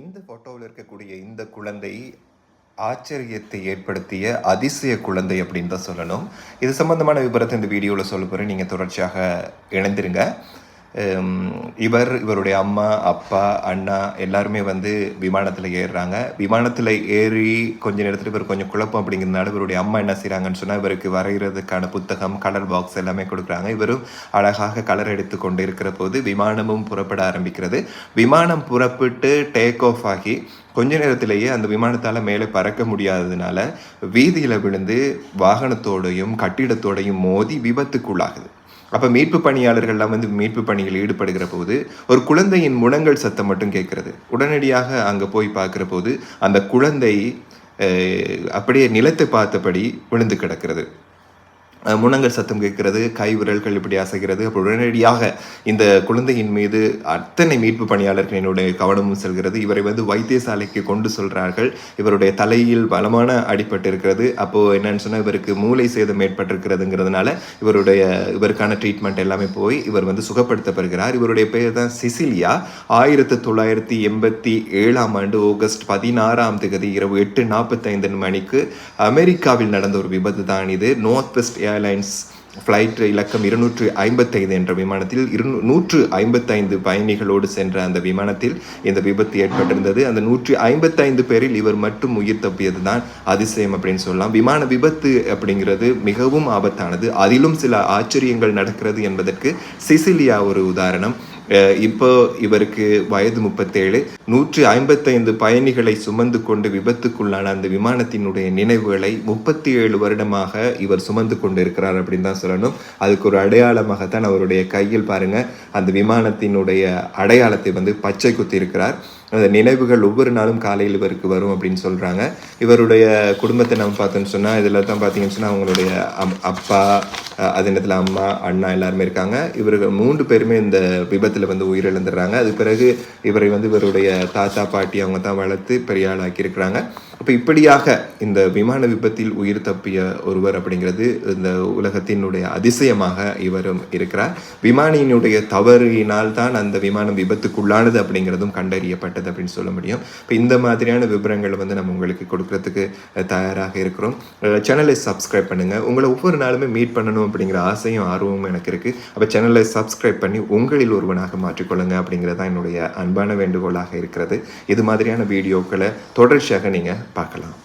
இந்த ஃபோட்டோவில் இருக்கக்கூடிய இந்த குழந்தை ஆச்சரியத்தை ஏற்படுத்திய அதிசய குழந்தை அப்படின்னு தான் சொல்லணும். இது சம்பந்தமான விபரத்தை இந்த வீடியோவில் சொல்ல போகிறேன் நீங்கள் தொடர்ச்சியாக இணைந்திருங்க. இவர் இவருடைய அம்மா அப்பா அண்ணா எல்லாருமே வந்து விமானத்தில் ஏறுறாங்க. விமானத்தில் ஏறி கொஞ்ச நேரத்தில் இவர் கொஞ்சம் குழப்பம் அப்படிங்கிறதுனால இவருடைய அம்மா என்ன செய்கிறாங்கன்னு சொன்னால் இவருக்கு வரைகிறதுக்கான புத்தகம் கலர் பாக்ஸ் எல்லாமே கொடுக்குறாங்க. இவரும் அழகாக கலர் எடுத்து கொண்டு இருக்கிற போது விமானமும் புறப்பட ஆரம்பிக்கிறது. விமானம் புறப்பட்டு டேக் ஆஃப் ஆகி கொஞ்ச நேரத்திலேயே அந்த விமானத்தால் மேலே பறக்க முடியாததுனால வீதியில் விழுந்து வாகனத்தோடையும் கட்டிடத்தோடையும் மோதி விபத்துக்குள்ளாகுது. அப்போ மீட்பு பணியாளர்கள்லாம் வந்து மீட்பு பணியில் ஈடுபடுகிற போது ஒரு குழந்தையின் முழங்கல் சத்தம் மட்டும் கேட்குறது. உடனடியாக அங்கே போய் பார்க்குற போது அந்த குழந்தை அப்படியே நிலத்தை பார்த்தபடி விழுந்து கிடக்கிறது. முனங்கல் சத்தம் கேட்கிறது கை விரல்கள் இப்படி அசைகிறது. அப்போ உடனடியாக இந்த குழந்தையின் மீது அத்தனை மீட்பு பணியாளர்களினுடைய கவனமும் செல்கிறது. இவரை வந்து வைத்தியசாலைக்கு கொண்டு சொல்கிறார்கள் இவருடைய தலையில் பலமான அடிபட்டு இருக்கிறது அப்போது என்னன்னு சொன்னால் இவருக்கு மூளை சேதம் ஏற்பட்டிருக்கிறதுங்கிறதுனால இவருடைய இவருக்கான ட்ரீட்மெண்ட் எல்லாமே போய் இவர் வந்து சுகப்படுத்தப்படுகிறார். இவருடைய பெயர் தான் சிசிலியா. ஆயிரத்தி தொள்ளாயிரத்தி எண்பத்தி ஏழாம் ஆண்டு ஆகஸ்ட் பதினாறாம் தேதி இரவு எட்டு நாற்பத்தைந்து மணிக்கு அமெரிக்காவில் நடந்த ஒரு விபத்து தான் இது. நார்த் வெஸ்ட் ஏர்லைன்ஸ் ஃப்ளைட் இலக்கம் இருநூற்று ஐம்பத்தைந்து என்ற விமானத்தில் இருநூ நூற்று ஐம்பத்தைந்து பயணிகளோடு சென்ற அந்த விமானத்தில் இந்த விபத்து ஏற்பட்டிருந்தது. அந்த நூற்றி ஐம்பத்தைந்து பேரில் இவர் மட்டும் உயிர் தப்பியது தான் அதிசயம் அப்படின்னு சொல்லலாம். விமான விபத்து அப்படிங்கிறது மிகவும் ஆபத்தானது. அதிலும் சில ஆச்சரியங்கள் நடக்கிறது என்பதற்கு சிசிலியா ஒரு உதாரணம். இப்போ இவருக்கு வயது முப்பத்தேழு. நூற்றி ஐம்பத்தைந்து பயணிகளை சுமந்து கொண்டு விபத்துக்குள்ளான அந்த விமானத்தினுடைய நினைவுகளை முப்பத்தி ஏழு வருடமாக இவர் சுமந்து கொண்டு இருக்கிறார் அப்படின்னு தான் சொல்லணும். அதுக்கு ஒரு அடையாளமாகத்தான் அவருடைய கையில் பாருங்க அந்த விமானத்தினுடைய அடையாளத்தை வந்து பச்சை குத்தி இருக்கிறார் அந்த நினைவுகள் ஒவ்வொரு நாளும் காலையில் இவருக்கு வரும் அப்படின்னு சொல்கிறாங்க இவருடைய குடும்பத்தை நம்ம பார்த்தோன்னு சொன்னால் இதில் தான் பார்த்தீங்கன்னு சொன்னால் அவங்களுடைய அம்- அப்பா அதே நேரத்தில் அம்மா அண்ணா எல்லாருமே இருக்காங்க. இவர்கள் மூன்று பேருமே இந்த விபத்தில் வந்து உயிரிழந்துடுறாங்க. அதுக்கு பிறகு இவரை வந்து இவருடைய தாத்தா பாட்டி அவங்க தான் வளர்த்து பெரிய ஆளாக்கியிருக்கிறாங்க அப்போ இப்படியாக இந்த விமான விபத்தில் உயிர் தப்பிய ஒருவர் அப்படிங்கிறது இந்த உலகத்தினுடைய அதிசயமாக இவரும் இருக்கிறார். விமானியினுடைய தவறினால் தான் அந்த விமானம் விபத்துக்குள்ளானது அப்படிங்கிறதும் கண்டறியப்பட்டது அப்படின்னு சொல்ல முடியும். இப்போ இந்த மாதிரியான விவரங்களை வந்து நம்ம உங்களுக்கு கொடுக்கறதுக்கு தயாராக இருக்கிறோம். சேனலை சப்ஸ்கிரைப் பண்ணுங்கள் உங்களை ஒவ்வொரு நாளுமே மீட் பண்ணணும் அப்படிங்கிற ஆசையும் ஆர்வமும் எனக்கு இருக்குது அப்போ சேனலை சப்ஸ்கிரைப் பண்ணி உங்களில் ஒருவனாக மாற்றிக்கொள்ளுங்க அப்படிங்கிறது தான் என்னுடைய அன்பான வேண்டுகோளாக இருக்கிறது. இது மாதிரியான வீடியோக்களை தொடர்ச்சியாக நீங்கள் பார்க்கலாம்.